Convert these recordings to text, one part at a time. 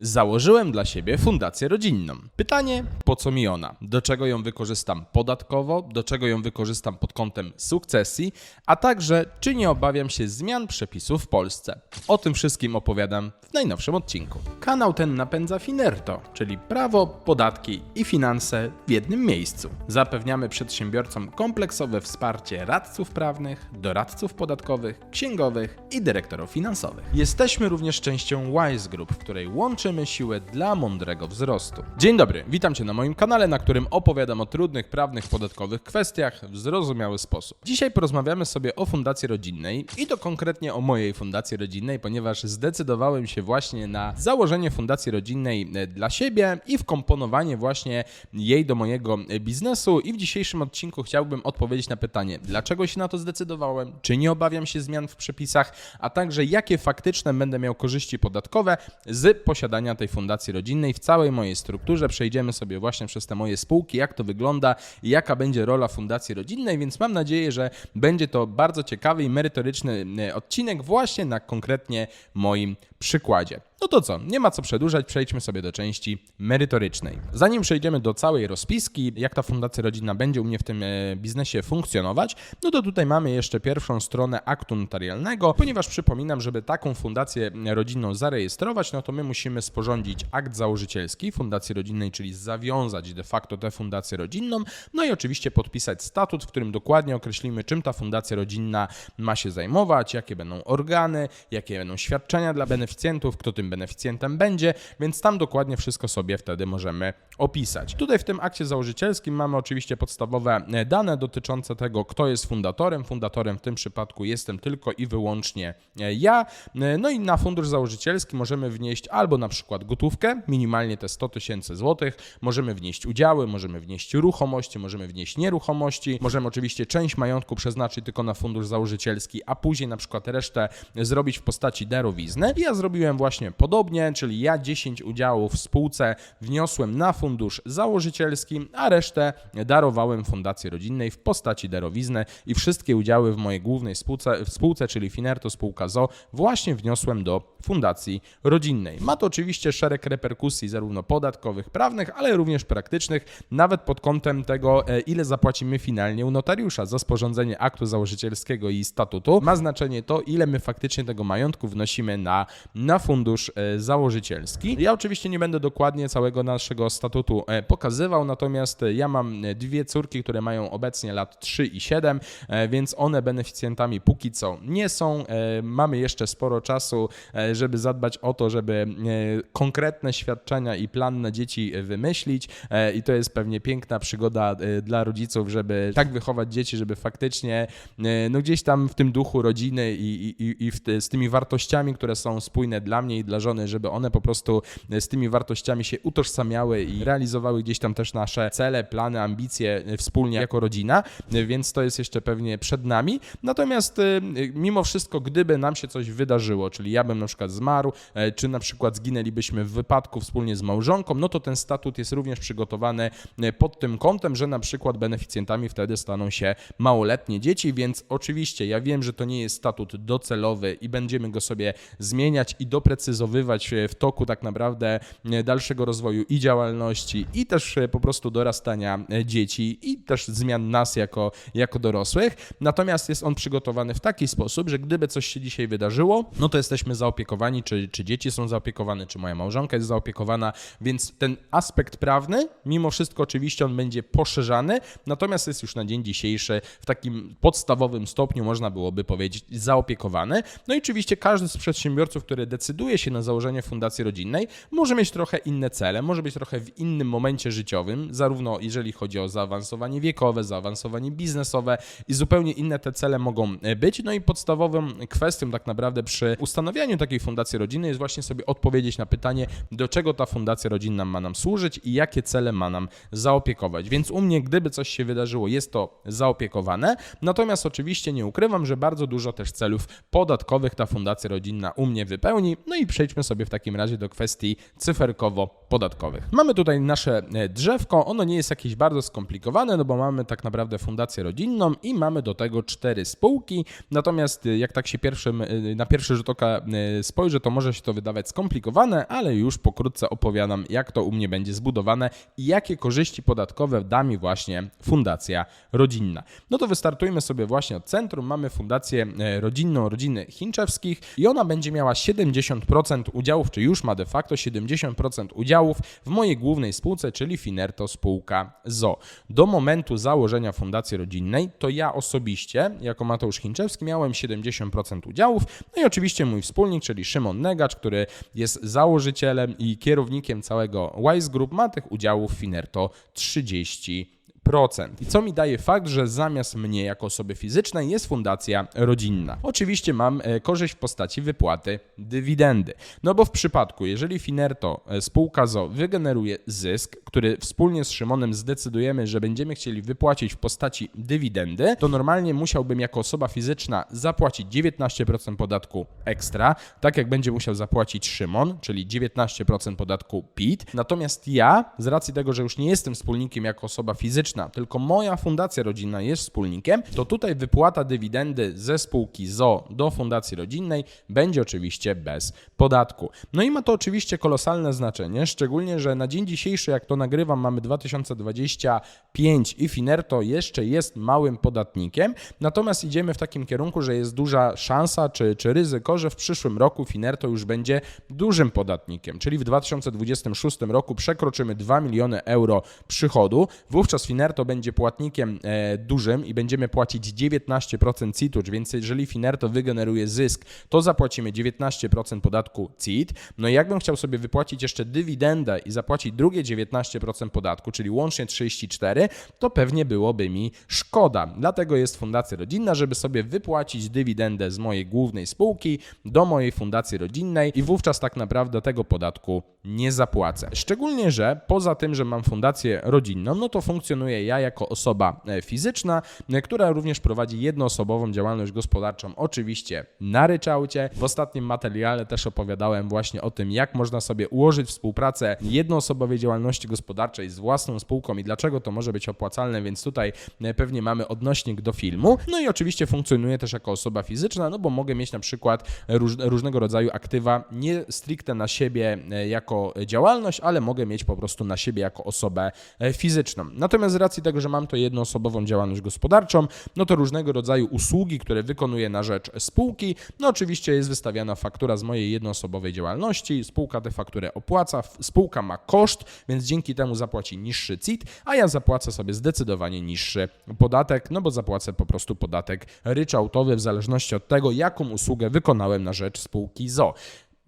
Założyłem dla siebie fundację rodzinną. Pytanie, po co mi ona? Do czego ją wykorzystam podatkowo? Do czego ją wykorzystam pod kątem sukcesji? A także, czy nie obawiam się zmian przepisów w Polsce? O tym wszystkim opowiadam w najnowszym odcinku. Kanał ten napędza Finerto, czyli prawo, podatki i finanse w jednym miejscu. Zapewniamy przedsiębiorcom kompleksowe wsparcie radców prawnych, doradców podatkowych, księgowych i dyrektorów finansowych. Jesteśmy również częścią Wise Group, w której siłę dla mądrego wzrostu. Dzień dobry, witam Cię na moim kanale, na którym opowiadam o trudnych prawnych, podatkowych kwestiach w zrozumiały sposób. Dzisiaj porozmawiamy sobie o fundacji rodzinnej i to konkretnie o mojej fundacji rodzinnej, ponieważ zdecydowałem się właśnie na założenie fundacji rodzinnej e, dla siebie i wkomponowanie właśnie jej do mojego e, biznesu. I w dzisiejszym odcinku chciałbym odpowiedzieć na pytanie, dlaczego się na to zdecydowałem, czy nie obawiam się zmian w przepisach, a także jakie faktyczne będę miał korzyści podatkowe z posiadania tej fundacji rodzinnej w całej mojej strukturze. Przejdziemy sobie właśnie przez te moje spółki, jak to wygląda i jaka będzie rola fundacji rodzinnej, więc mam nadzieję, że będzie to bardzo ciekawy i merytoryczny e, odcinek właśnie na konkretnie moim przykładzie. No to co, nie ma co przedłużać, przejdźmy sobie do części merytorycznej. Zanim przejdziemy do całej rozpiski, jak ta fundacja rodzinna będzie u mnie w tym e, biznesie funkcjonować, no to tutaj mamy jeszcze pierwszą stronę aktu notarialnego, ponieważ przypominam, żeby taką fundację rodzinną zarejestrować, no to my musimy sporządzić akt założycielski fundacji rodzinnej, czyli zawiązać de facto tę fundację rodzinną, no i oczywiście podpisać statut, w którym dokładnie określimy, czym ta fundacja rodzinna ma się zajmować, jakie będą organy, jakie będą świadczenia dla beneficjentów, kto tym beneficjentem będzie, więc tam dokładnie wszystko sobie wtedy możemy opisać. Tutaj w tym akcie założycielskim mamy oczywiście podstawowe e, dane dotyczące tego, kto jest fundatorem. Fundatorem w tym przypadku jestem tylko i wyłącznie e, ja. E, No i na fundusz założycielski możemy wnieść albo na przykład gotówkę, minimalnie te 100 tysięcy złotych, możemy wnieść udziały, możemy wnieść ruchomości, możemy wnieść nieruchomości, możemy oczywiście część majątku przeznaczyć tylko na fundusz założycielski, a później na przykład resztę zrobić w postaci darowizny. I ja zrobiłem właśnie podobnie, czyli ja 10 udziałów w spółce wniosłem na fundusz założycielski, a resztę darowałem fundacji rodzinnej w postaci darowizny i wszystkie udziały w mojej głównej spółce, spółce czyli Finerto spółka ZO, właśnie wniosłem do fundacji rodzinnej. Ma to oczywiście szereg reperkusji zarówno podatkowych, prawnych, ale również praktycznych, nawet pod kątem tego, e, ile zapłacimy finalnie u notariusza za sporządzenie aktu założycielskiego i statutu. Ma znaczenie to, ile my faktycznie tego majątku wnosimy na, na fundusz e, założycielski. Ja oczywiście nie będę dokładnie całego naszego statutu e, pokazywał, natomiast ja mam dwie córki, które mają obecnie lat 3 i 7, e, więc one beneficjentami póki co nie są. Mamy jeszcze sporo czasu, żeby zadbać o to, żeby e, konkretne świadczenia i plan na dzieci e, wymyślić e, i to jest pewnie piękna przygoda dla rodziców, żeby tak wychować dzieci, żeby faktycznie no gdzieś tam w tym duchu rodziny i, i, i ty, z tymi wartościami, które są spójne dla mnie i dla żony, żeby one po prostu z tymi wartościami się utożsamiały i realizowały gdzieś tam też nasze cele, plany, ambicje wspólnie jako rodzina, więc to jest jeszcze pewnie przed nami. Natomiast mimo wszystko, gdyby nam się coś wydarzyło, czyli ja bym na przykład zmarł, e, czy na przykład zginęlibyśmy w wypadku wspólnie z małżonką, no to ten statut jest również przygotowany e, pod tym kątem, że na przykład beneficjentami wtedy staną się małoletnie dzieci, więc oczywiście ja wiem, że to nie jest statut docelowy i będziemy go sobie zmieniać i doprecyzowywać e, w toku tak naprawdę dalszego rozwoju i działalności i też po prostu dorastania dzieci i też zmian nas jako, jako dorosłych. Natomiast jest on przygotowany w taki sposób, że gdyby coś się dzisiaj wydarzyło, no to jesteśmy zaopiekowani, czy, czy dzieci są zaopiekowane, czy moja małżonka jest zaopiekowana, więc ten aspekt prawny, mimo wszystko oczywiście on będzie poszerzany, natomiast jest już na dzień dzisiejszy w takim podstawowym stopniu, można byłoby powiedzieć, zaopiekowany. No i oczywiście każdy z przedsiębiorców, który decyduje się na założenie fundacji rodzinnej, może mieć trochę inne cele, może być trochę w innym momencie życiowym, zarówno jeżeli chodzi o zaawansowanie wiekowe, zaawansowanie biznesowe i zupełnie inne te cele mogą e, być. No i podstawową kwestią tak naprawdę przy ustanowieniu takiej fundacji rodzinnej jest właśnie sobie odpowiedzieć na pytanie, do czego ta fundacja rodzinna ma nam służyć i jakie cele ma nam zaopiekować. Więc u mnie, gdyby coś się wydarzyło, jest to zaopiekowane. Natomiast oczywiście nie ukrywam, że bardzo dużo też celów podatkowych ta fundacja rodzinna u mnie wypełni. No i przejdźmy sobie w takim razie do kwestii cyferkowo-podatkowych. Mamy tutaj nasze e, drzewko, ono nie jest jakieś bardzo skomplikowane, no bo mamy tak naprawdę fundację rodzinną i mamy do tego cztery spółki. Natomiast e, jak tak się pierwszym, e, na pierwszy rzut oka spojrzę, to może się to wydawać skomplikowane, ale już pokrótce opowiadam, jak to u mnie będzie zbudowane i jakie korzyści podatkowe da mi właśnie fundacja rodzinna. No to wystartujmy sobie właśnie od centrum. Mamy fundację e, rodzinną rodziny Chinczewskich i ona będzie miała 70% udziałów, czy już ma de facto 70% udziałów w mojej głównej spółce, czyli Finerto spółka ZO. Do momentu założenia fundacji rodzinnej to ja osobiście, jako Mateusz Chinczewski, miałem 70% udziałów, no i oczywiście mój wspólnik, czyli Szymon Negacz, który jest założycielem i kierownikiem całego Wise Group, ma tych udziałów Finerto 30%. I co mi daje fakt, że zamiast mnie jako osoby fizycznej jest fundacja rodzinna. Oczywiście mam e, korzyść w postaci wypłaty dywidendy. No bo w przypadku, jeżeli Finerto, e, spółka ZO, wygeneruje zysk, który wspólnie z Szymonem zdecydujemy, że będziemy chcieli wypłacić w postaci dywidendy, to normalnie musiałbym jako osoba fizyczna zapłacić 19% podatku ekstra, tak jak będzie musiał zapłacić Szymon, czyli 19% podatku PIT. Natomiast ja, z racji tego, że już nie jestem wspólnikiem jako osoba fizyczna, tylko moja fundacja rodzinna jest wspólnikiem, to tutaj wypłata dywidendy ze spółki ZO do fundacji rodzinnej będzie oczywiście bez podatku. No i ma to oczywiście kolosalne znaczenie, szczególnie, że na dzień dzisiejszy, jak to nagrywam, mamy 2025 i Finerto jeszcze jest małym podatnikiem, natomiast idziemy w takim kierunku, że jest duża szansa czy, czy ryzyko, że w przyszłym roku Finerto już będzie dużym podatnikiem, czyli w 2026 roku przekroczymy 2 miliony euro przychodu, wówczas Finerto będzie płatnikiem e, dużym i będziemy płacić 19% CIT-u, więc jeżeli Finerto wygeneruje zysk, to zapłacimy 19% podatku CIT. No i jakbym chciał sobie wypłacić jeszcze dywidendę i zapłacić drugie 19% podatku, czyli łącznie 34%, to pewnie byłoby mi szkoda. Dlatego jest fundacja rodzinna, żeby sobie wypłacić dywidendę z mojej głównej spółki do mojej fundacji rodzinnej i wówczas tak naprawdę tego podatku nie zapłacę. Szczególnie, że poza tym, że mam fundację rodzinną, no to funkcjonuje ja jako osoba e, fizyczna, e, która również prowadzi jednoosobową działalność gospodarczą, oczywiście na ryczałcie. W ostatnim materiale też opowiadałem właśnie o tym, jak można sobie ułożyć współpracę jednoosobowej działalności gospodarczej z własną spółką i dlaczego to może być opłacalne, więc tutaj e, pewnie mamy odnośnik do filmu. No i oczywiście funkcjonuję też jako osoba fizyczna, no bo mogę mieć na przykład róż, różnego rodzaju aktywa nie stricte na siebie jako działalność, ale mogę mieć po prostu na siebie jako osobę fizyczną. Natomiast racji tego, że mam to jednoosobową działalność gospodarczą, no to różnego rodzaju usługi, które wykonuję na rzecz spółki, no oczywiście jest wystawiana faktura z mojej jednoosobowej działalności, spółka tę fakturę opłaca, spółka ma koszt, więc dzięki temu zapłaci niższy CIT, a ja zapłacę sobie zdecydowanie niższy podatek, no bo zapłacę po prostu podatek ryczałtowy w zależności od tego, jaką usługę wykonałem na rzecz spółki ZO.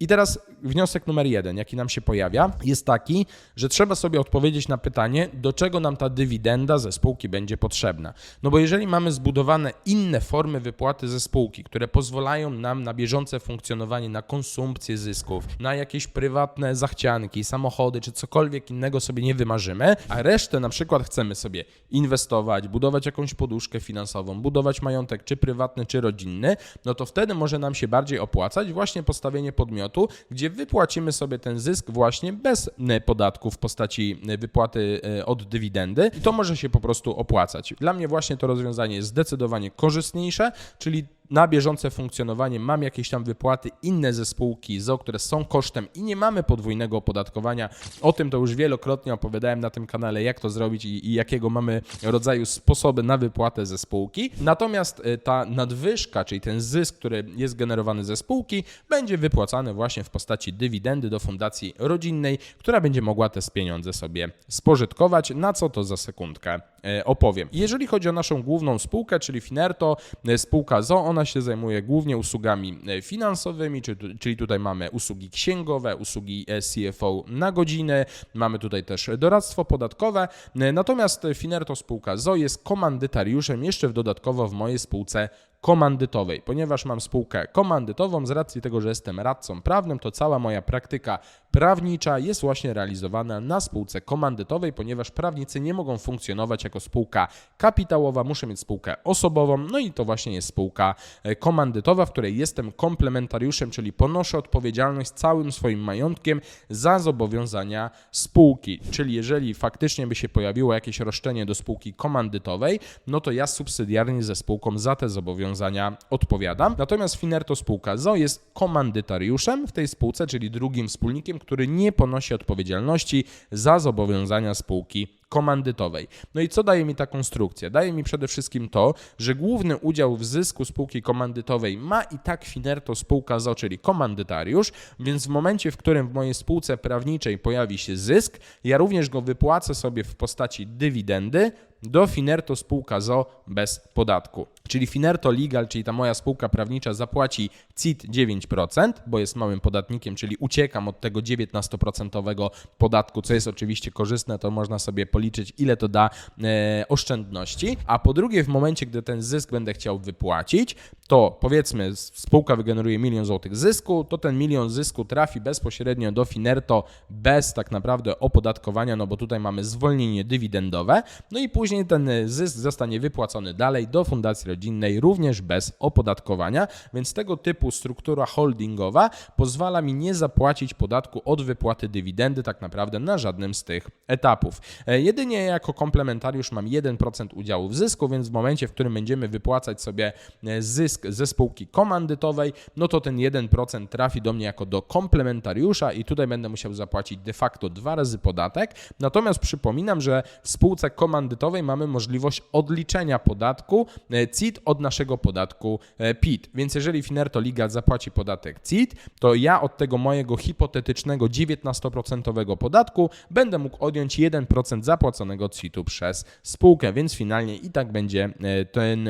I teraz wniosek numer jeden, jaki nam się pojawia, jest taki, że trzeba sobie odpowiedzieć na pytanie, do czego nam ta dywidenda ze spółki będzie potrzebna. No bo jeżeli mamy zbudowane inne formy wypłaty ze spółki, które pozwalają nam na bieżące funkcjonowanie, na konsumpcję zysków, na jakieś prywatne zachcianki, samochody czy cokolwiek innego sobie nie wymarzymy, a resztę na przykład chcemy sobie inwestować, budować jakąś poduszkę finansową, budować majątek czy prywatny, czy rodzinny, no to wtedy może nam się bardziej opłacać właśnie postawienie podmiotu, gdzie wypłacimy sobie ten zysk właśnie bez e, podatku w postaci e, wypłaty e, od dywidendy i to może się po prostu opłacać. Dla mnie właśnie to rozwiązanie jest zdecydowanie korzystniejsze, czyli na bieżące funkcjonowanie mam jakieś tam wypłaty inne ze spółki ZO, które są kosztem i nie mamy podwójnego opodatkowania. O tym to już wielokrotnie opowiadałem na tym kanale, jak to zrobić i, i jakiego mamy rodzaju sposoby na wypłatę ze spółki. Natomiast y, ta nadwyżka, czyli ten zysk, który jest generowany ze spółki, będzie wypłacany właśnie w postaci dywidendy do fundacji rodzinnej, która będzie mogła te pieniądze sobie spożytkować, na co to za sekundkę y, opowiem. Jeżeli chodzi o naszą główną spółkę, czyli Finerto, y, spółka ZO, ona się zajmuje głównie usługami e, finansowymi, czyli tutaj mamy usługi księgowe, usługi e, CFO na godzinę, mamy tutaj też doradztwo podatkowe. E, natomiast Finerto spółka ZO jest komandytariuszem jeszcze w dodatkowo w mojej spółce komandytowej. Ponieważ mam spółkę komandytową, z racji tego, że jestem radcą prawnym, to cała moja praktyka prawnicza jest właśnie realizowana na spółce komandytowej, ponieważ prawnicy nie mogą funkcjonować jako spółka kapitałowa, muszę mieć spółkę osobową, no i to właśnie jest spółka e, komandytowa, w której jestem komplementariuszem, czyli ponoszę odpowiedzialność całym swoim majątkiem za zobowiązania spółki. Czyli jeżeli faktycznie by się pojawiło jakieś roszczenie do spółki komandytowej, no to ja subsydiarnie ze spółką za te zobowiązania zobowiązania odpowiadam. Natomiast Finerto spółka ZO jest komandytariuszem w tej spółce, czyli drugim wspólnikiem, który nie ponosi odpowiedzialności za zobowiązania spółki komandytowej. No i co daje mi ta konstrukcja? Daje mi przede wszystkim to, że główny udział w zysku spółki komandytowej ma i tak Finerto spółka ZO, czyli komandytariusz, więc w momencie, w którym w mojej spółce prawniczej pojawi się zysk, ja również go wypłacę sobie w postaci dywidendy do Finerto spółka ZO bez podatku. Czyli Finerto Legal, czyli ta moja spółka prawnicza zapłaci CIT 9%, bo jest małym podatnikiem, czyli uciekam od tego 19% podatku, co jest oczywiście korzystne, to można sobie policzyć, ile to da e, oszczędności. A po drugie, w momencie, gdy ten zysk będę chciał wypłacić, to powiedzmy spółka wygeneruje milion złotych zysku, to ten milion zysku trafi bezpośrednio do Finerto bez tak naprawdę opodatkowania, no bo tutaj mamy zwolnienie dywidendowe, no i później ten zysk zostanie wypłacony dalej do fundacji rodzinnej również bez opodatkowania, więc tego typu struktura holdingowa pozwala mi nie zapłacić podatku od wypłaty dywidendy tak naprawdę na żadnym z tych etapów. E, Jedynie jako komplementariusz mam 1% udziału w zysku, więc w momencie, w którym będziemy wypłacać sobie e, zysk ze spółki komandytowej, no to ten 1% trafi do mnie jako do komplementariusza i tutaj będę musiał zapłacić de facto dwa razy podatek. Natomiast przypominam, że w spółce komandytowej mamy możliwość odliczenia podatku e, CIT od naszego podatku e, PIT. Więc jeżeli Finerto Legal zapłaci podatek CIT, to ja od tego mojego hipotetycznego 19% podatku będę mógł odjąć 1% zapłaconego CIT-u przez spółkę, więc finalnie i tak będzie e, ten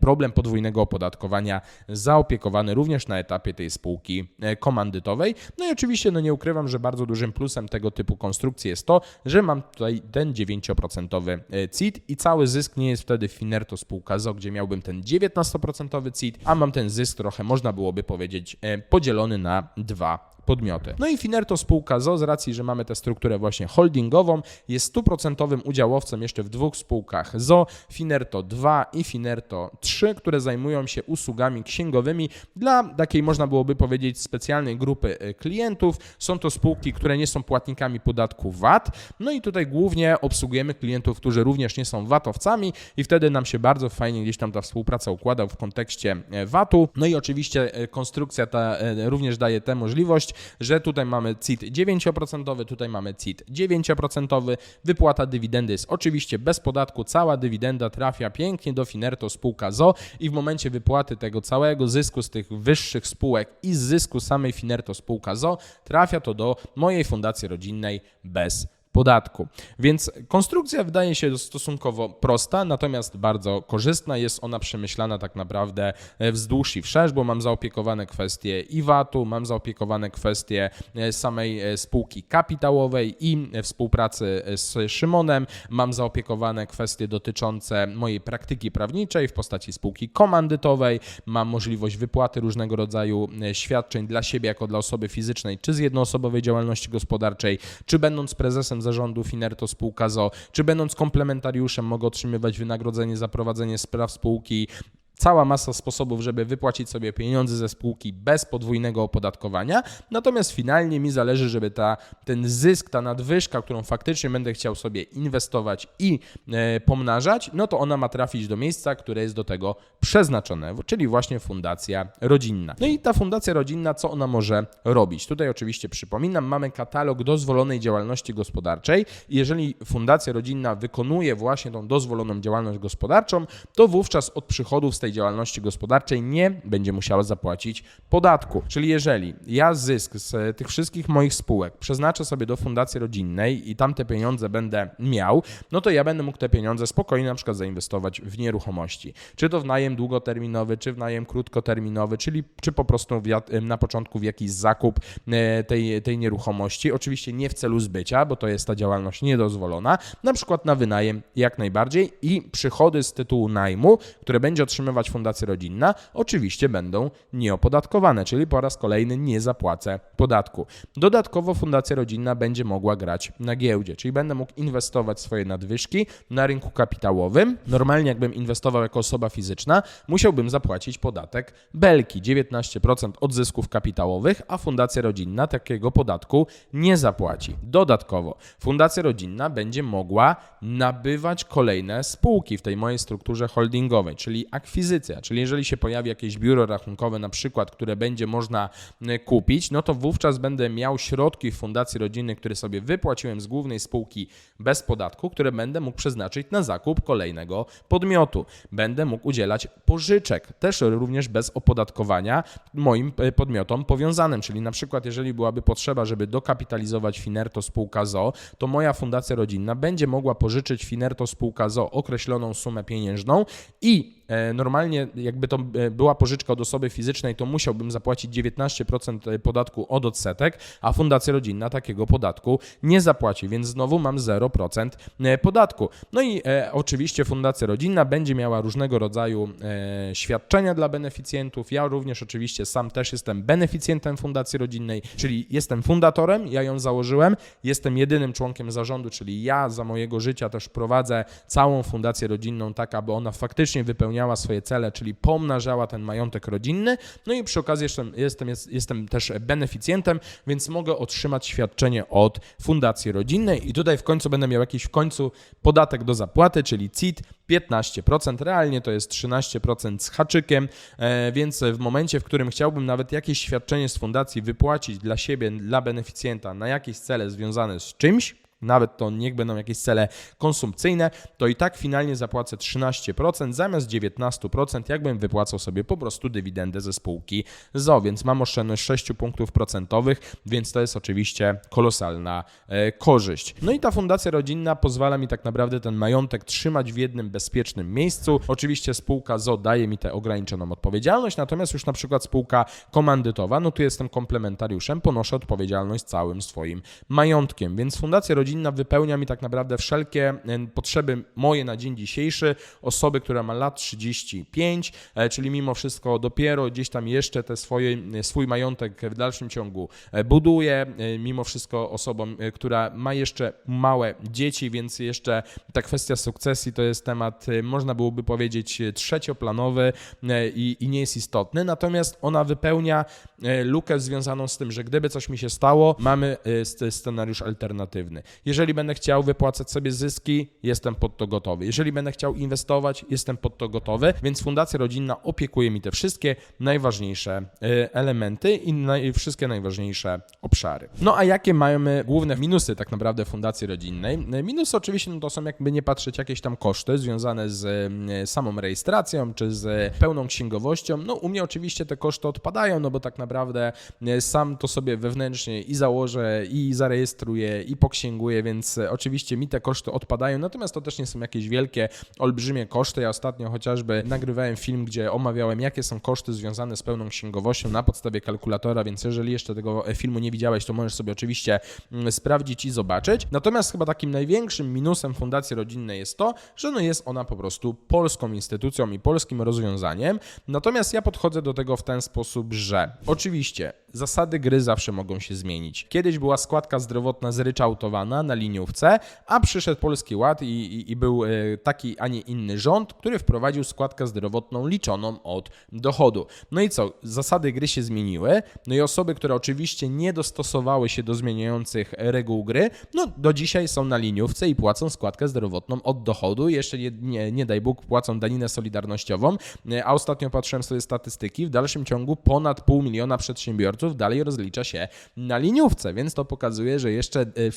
problem podwójnego opodatkowania zaopiekowany również na etapie tej spółki komandytowej. No i oczywiście no nie ukrywam, że bardzo dużym plusem tego typu konstrukcji jest to, że mam tutaj ten 9% CIT i cały zysk nie jest wtedy Finerto spółka ZO, gdzie miałbym ten 19% CIT, a mam ten zysk trochę, można byłoby powiedzieć, e, podzielony na dwa podmioty. No i Finerto spółka ZO z racji, że mamy tę strukturę właśnie holdingową, jest stuprocentowym udziałowcem jeszcze w dwóch spółkach ZO, Finerto 2 i Finerto 3, które zajmują się usługami księgowymi dla takiej można byłoby powiedzieć specjalnej grupy e, klientów. Są to spółki, które nie są płatnikami podatku VAT. No i tutaj głównie obsługujemy klientów, którzy również nie są VAT-owcami i wtedy nam się bardzo fajnie gdzieś tam ta współpraca układa w kontekście e, VAT-u. No i oczywiście e, konstrukcja ta również daje tę możliwość, że tutaj mamy CIT 9%, tutaj mamy CIT 9%. Wypłata dywidendy jest oczywiście bez podatku. Cała dywidenda trafia pięknie do Finerto spółka ZO i w momencie wypłaty tego całego zysku z tych wyższych spółek i z zysku samej Finerto spółka ZO trafia to do mojej fundacji rodzinnej bez podatku. Więc konstrukcja wydaje się stosunkowo prosta, natomiast bardzo korzystna. Jest ona przemyślana tak naprawdę wzdłuż i wszerz, bo mam zaopiekowane kwestie i VAT-u, mam zaopiekowane kwestie samej spółki kapitałowej i współpracy z Szymonem, mam zaopiekowane kwestie dotyczące mojej praktyki prawniczej w postaci spółki komandytowej, mam możliwość wypłaty różnego rodzaju świadczeń dla siebie jako dla osoby fizycznej, czy z jednoosobowej działalności gospodarczej, czy będąc prezesem zarządu Finerto spółka ZO, czy będąc komplementariuszem mogę otrzymywać wynagrodzenie za prowadzenie spraw spółki cała masa sposobów, żeby wypłacić sobie pieniądze ze spółki bez podwójnego opodatkowania. Natomiast finalnie mi zależy, żeby ta, ten zysk, ta nadwyżka, którą faktycznie będę chciał sobie inwestować i e, pomnażać, no to ona ma trafić do miejsca, które jest do tego przeznaczone, czyli właśnie fundacja rodzinna. No i ta fundacja rodzinna, co ona może robić? Tutaj oczywiście przypominam, mamy katalog dozwolonej działalności gospodarczej. Jeżeli fundacja rodzinna wykonuje właśnie tą dozwoloną działalność gospodarczą, to wówczas od przychodów z tej działalności gospodarczej nie będzie musiała zapłacić podatku. Czyli jeżeli ja zysk z tych wszystkich moich spółek przeznaczę sobie do fundacji rodzinnej i tam te pieniądze będę miał, no to ja będę mógł te pieniądze spokojnie na przykład zainwestować w nieruchomości. Czy to w najem długoterminowy, czy w najem krótkoterminowy, czyli czy po prostu na początku w jakiś zakup e, tej, tej nieruchomości. Oczywiście nie w celu zbycia, bo to jest ta działalność niedozwolona, na przykład na wynajem jak najbardziej i przychody z tytułu najmu, które będzie fundacja rodzinna, oczywiście będą nieopodatkowane, czyli po raz kolejny nie zapłacę podatku. Dodatkowo fundacja rodzinna będzie mogła grać na giełdzie, czyli będę mógł inwestować swoje nadwyżki na rynku kapitałowym. Normalnie jakbym inwestował jako osoba fizyczna, musiałbym zapłacić podatek belki 19% od zysków kapitałowych, a fundacja rodzinna takiego podatku nie zapłaci. Dodatkowo fundacja rodzinna będzie mogła nabywać kolejne spółki w tej mojej strukturze holdingowej, czyli akwizycje akwizycja, czyli jeżeli się pojawi jakieś biuro rachunkowe na przykład, które będzie można e, kupić, no to wówczas będę miał środki w fundacji rodzinnej, które sobie wypłaciłem z głównej spółki bez podatku, które będę mógł przeznaczyć na zakup kolejnego podmiotu. Będę mógł udzielać pożyczek, też również bez opodatkowania moim e, podmiotom powiązanym, czyli na przykład jeżeli byłaby potrzeba, żeby dokapitalizować Finerto spółka ZO, to moja fundacja rodzinna będzie mogła pożyczyć Finerto spółka ZO określoną sumę pieniężną i normalnie jakby to e, była pożyczka od osoby fizycznej, to musiałbym zapłacić 19% podatku od odsetek, a fundacja rodzinna takiego podatku nie zapłaci, więc znowu mam 0% e, podatku. No i e, oczywiście fundacja rodzinna będzie miała różnego rodzaju e, świadczenia dla beneficjentów. Ja również oczywiście sam też jestem beneficjentem fundacji rodzinnej, czyli jestem fundatorem, ja ją założyłem, jestem jedynym członkiem zarządu, czyli ja za mojego życia też prowadzę całą fundację rodzinną tak, aby ona faktycznie wypełniała swoje cele, czyli pomnażała ten majątek rodzinny. No i przy okazji jestem, jestem, jest, jestem też beneficjentem, więc mogę otrzymać świadczenie od fundacji rodzinnej. I tutaj w końcu będę miał jakiś w końcu podatek do zapłaty, czyli CIT 15%, realnie to jest 13% z haczykiem, e, więc w momencie, w którym chciałbym nawet jakieś świadczenie z fundacji wypłacić dla siebie, dla beneficjenta na jakieś cele związane z czymś, nawet to niech będą jakieś cele konsumpcyjne, to i tak finalnie zapłacę 13% zamiast 19%, jakbym wypłacał sobie po prostu dywidendę ze spółki ZO, więc mam oszczędność 6 punktów procentowych, więc to jest oczywiście kolosalna e, korzyść. No i ta fundacja rodzinna pozwala mi tak naprawdę ten majątek trzymać w jednym bezpiecznym miejscu. Oczywiście spółka ZO daje mi tę ograniczoną odpowiedzialność, natomiast już na przykład spółka komandytowa, no tu jestem komplementariuszem, ponoszę odpowiedzialność całym swoim majątkiem, więc fundacja rodzinna rodzinna wypełnia mi tak naprawdę wszelkie e, potrzeby moje na dzień dzisiejszy. Osoby, która ma lat 35, e, czyli mimo wszystko dopiero gdzieś tam jeszcze te swoje, e, swój majątek w dalszym ciągu buduje. Mimo wszystko osobom, która ma jeszcze małe dzieci, więc jeszcze ta kwestia sukcesji to jest temat, można byłoby powiedzieć, trzecioplanowy i, i nie jest istotny. Natomiast ona wypełnia lukę związaną z tym, że gdyby coś mi się stało, mamy scenariusz alternatywny. Jeżeli będę chciał wypłacać sobie zyski, jestem pod to gotowy. Jeżeli będę chciał inwestować, jestem pod to gotowy, więc Fundacja Rodzinna opiekuje mi te wszystkie najważniejsze y, elementy i wszystkie najważniejsze obszary. No a jakie mamy główne minusy tak naprawdę Fundacji Rodzinnej? Minusy oczywiście no to są jakby nie patrzeć jakieś tam koszty związane z y, samą rejestracją czy z pełną księgowością. No u mnie oczywiście te koszty odpadają, no bo tak naprawdę y, sam to sobie wewnętrznie i założę i zarejestruję i poksięguję więc e, oczywiście mi te koszty odpadają, natomiast to też nie są jakieś wielkie, olbrzymie koszty. Ja ostatnio chociażby nagrywałem film, gdzie omawiałem, jakie są koszty związane z pełną księgowością na podstawie kalkulatora, więc jeżeli jeszcze tego e, filmu nie widziałeś, to możesz sobie oczywiście mm, sprawdzić i zobaczyć. Natomiast chyba takim największym minusem Fundacji Rodzinnej jest to, że no jest ona po prostu polską instytucją i polskim rozwiązaniem. Natomiast ja podchodzę do tego w ten sposób, że oczywiście zasady gry zawsze mogą się zmienić. Kiedyś była składka zdrowotna zryczałtowana na liniówce, a przyszedł Polski Ład i, i, i, był e, taki, a nie inny rząd, który wprowadził składkę zdrowotną liczoną od dochodu. No i co? Zasady gry się zmieniły, no i osoby, które oczywiście nie dostosowały się do zmieniających reguł gry, no do dzisiaj są na liniówce i płacą składkę zdrowotną od dochodu. Jeszcze nie, nie, nie daj Bóg płacą daninę solidarnościową, e, a ostatnio patrzyłem sobie statystyki, w dalszym ciągu ponad pół miliona przedsiębiorców przedsiębiorców dalej rozlicza się na liniówce, więc to pokazuje, że jeszcze e,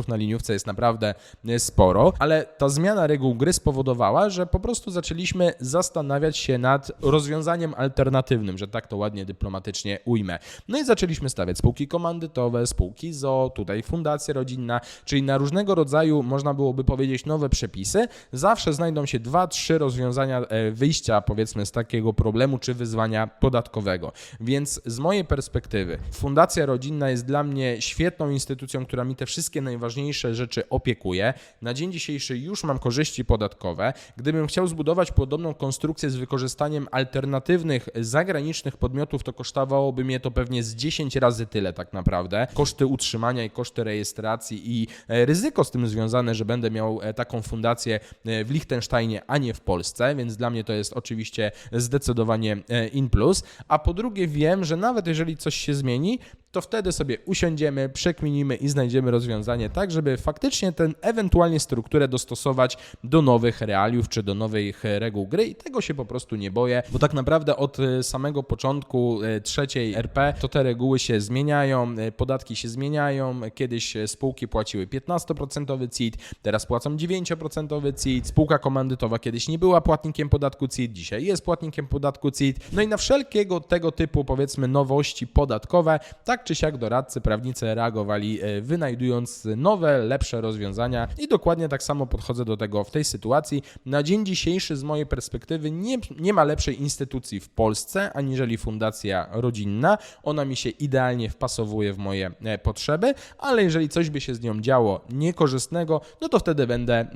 przedsiębiorców na liniówce jest naprawdę e, sporo, ale ta zmiana reguł gry spowodowała, że po prostu zaczęliśmy zastanawiać się nad rozwiązaniem alternatywnym, że tak to ładnie dyplomatycznie ujmę. No i zaczęliśmy stawiać spółki komandytowe, spółki ZO, tutaj fundacja rodzinna, czyli na różnego rodzaju, można byłoby powiedzieć, nowe przepisy. Zawsze znajdą się dwa, trzy rozwiązania e, wyjścia, powiedzmy, z takiego problemu czy wyzwania podatkowego. Więc z mojej perspektywy, perspektywy. Fundacja Rodzinna jest dla mnie świetną instytucją, która mi te wszystkie najważniejsze rzeczy opiekuje. Na dzień dzisiejszy już mam korzyści podatkowe. Gdybym chciał zbudować podobną konstrukcję z wykorzystaniem alternatywnych zagranicznych podmiotów, to kosztowałoby mnie to pewnie z 10 razy tyle tak naprawdę. Koszty utrzymania i koszty rejestracji i e, ryzyko z tym związane, że będę miał e, taką fundację e, w Liechtensteinie, a nie w Polsce, więc dla mnie to jest oczywiście zdecydowanie in plus. A po drugie wiem, że nawet jeżeli coś się zmieni, to wtedy sobie usiądziemy, przekminimy i znajdziemy rozwiązanie tak, żeby faktycznie ten ewentualnie strukturę dostosować do nowych realiów czy do nowych e, reguł gry. I tego się po prostu nie boję, bo tak naprawdę od e, samego początku e, trzeciej RP to te reguły się zmieniają, podatki się zmieniają, kiedyś spółki płaciły 15% CIT, teraz płacą 9% CIT, spółka komandytowa kiedyś nie była płatnikiem podatku CIT, dzisiaj jest płatnikiem podatku CIT, no i na wszelkiego tego typu powiedzmy nowości podatkowe, tak czy siak doradcy, prawnicy reagowali e, wynajdując nowe, lepsze rozwiązania i dokładnie tak samo podchodzę do tego w tej sytuacji. Na dzień dzisiejszy z mojej perspektywy nie, nie ma lepszej instytucji w Polsce aniżeli Fundacja Rodzinna. Ona mi się idealnie wpasowuje w moje e, potrzeby, ale jeżeli coś by się z nią działo niekorzystnego, no to wtedy będę e,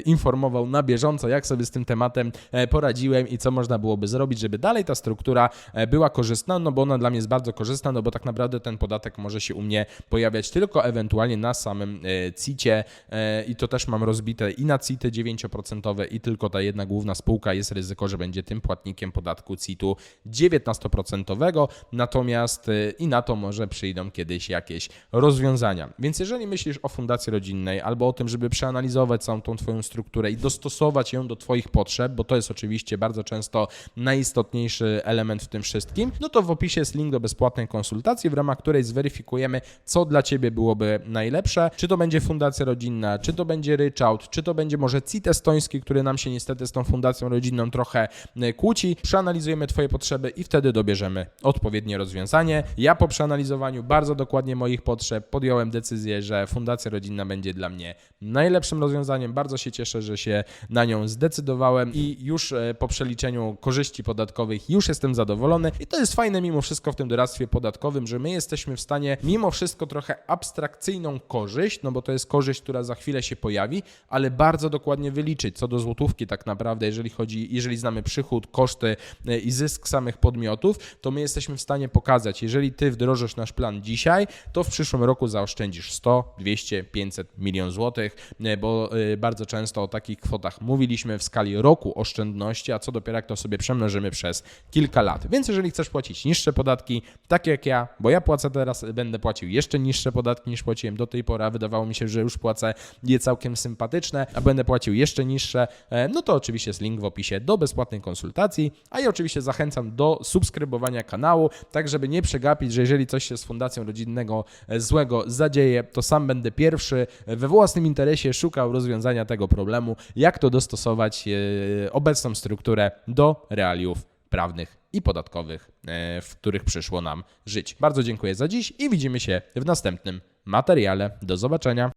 informował na bieżąco, jak sobie z tym tematem poradziłem i co można byłoby zrobić, żeby dalej ta struktura była korzystna, no bo ona dla mnie jest bardzo korzystna, no bo tak naprawdę ten podatek może się u mnie pojawiać tylko ewentualnie na samym e, CIT-cie e, i to też mam rozbite i na CIT-y 9% i tylko ta jedna główna spółka jest ryzyko, że będzie tym płatnikiem podatku CIT-u 19%, natomiast e, i na to może przyjdą kiedyś jakieś rozwiązania. Więc jeżeli myślisz o fundacji rodzinnej albo o tym, żeby przeanalizować całą tą twoją strukturę i dostosować ją do twoich potrzeb, bo to jest oczywiście bardzo często najistotniejszy element w tym wszystkim, no to w opisie jest link do bezpłatnej konsultacji, w ramach której zweryfikujemy, co dla ciebie byłoby najlepsze. Czy to będzie fundacja rodzinna, czy to będzie ryczałt, czy to będzie może CIT estoński, który nam się niestety z tą fundacją rodzinną trochę e, kłóci. Przeanalizujemy twoje potrzeby i wtedy dobierzemy odpowiednie rozwiązanie. Ja po przeanalizowaniu bardzo dokładnie moich potrzeb podjąłem decyzję, że fundacja rodzinna będzie dla mnie najlepszym rozwiązaniem. Bardzo się cieszę, że się na nią zdecydowałem i już e, po przeliczeniu korzyści podatkowych już jestem zadowolony. I to jest fajne mimo wszystko w tym doradztwie podatkowym, że my jesteśmy w stanie mimo wszystko trochę abstrakcyjną korzyść, no bo to jest korzyść, która za chwilę się pojawi, ale bardzo dokładnie wyliczyć co do złotówki tak naprawdę, jeżeli chodzi, jeżeli znamy przychód, koszty e, i zysk samych podmiotów, to my jesteśmy w stanie pokazać, jeżeli ty wdrożysz nasz plan dzisiaj, to w przyszłym roku zaoszczędzisz 100, 200, 500 milion złotych, e, bo e, bardzo często o takich kwotach mówiliśmy w skali roku oszczędności, a co dopiero jak to sobie przemnożymy przez kilka lat. Więc jeżeli chcesz płacić niższe podatki, tak jak ja, bo ja płacę teraz, będę płacił jeszcze niższe podatki niż płaciłem do tej pory, a wydawało mi się, że już płacę je całkiem sympatyczne, a będę płacił jeszcze niższe, e, no to oczywiście jest link w opisie do bezpłatnej konsultacji, a ja oczywiście zachęcam do subskrybowania kanału, tak żeby nie przegapić, że jeżeli coś się z Fundacją Rodzinnego e, złego zadzieje, to sam będę pierwszy we własnym interesie szukał rozwiązania tego problemu, jak to dostosować e, obecną strukturę do realiów prawnych i podatkowych, e, w których przyszło nam żyć. Bardzo dziękuję za dziś i widzimy się w następnym materiale. Do zobaczenia.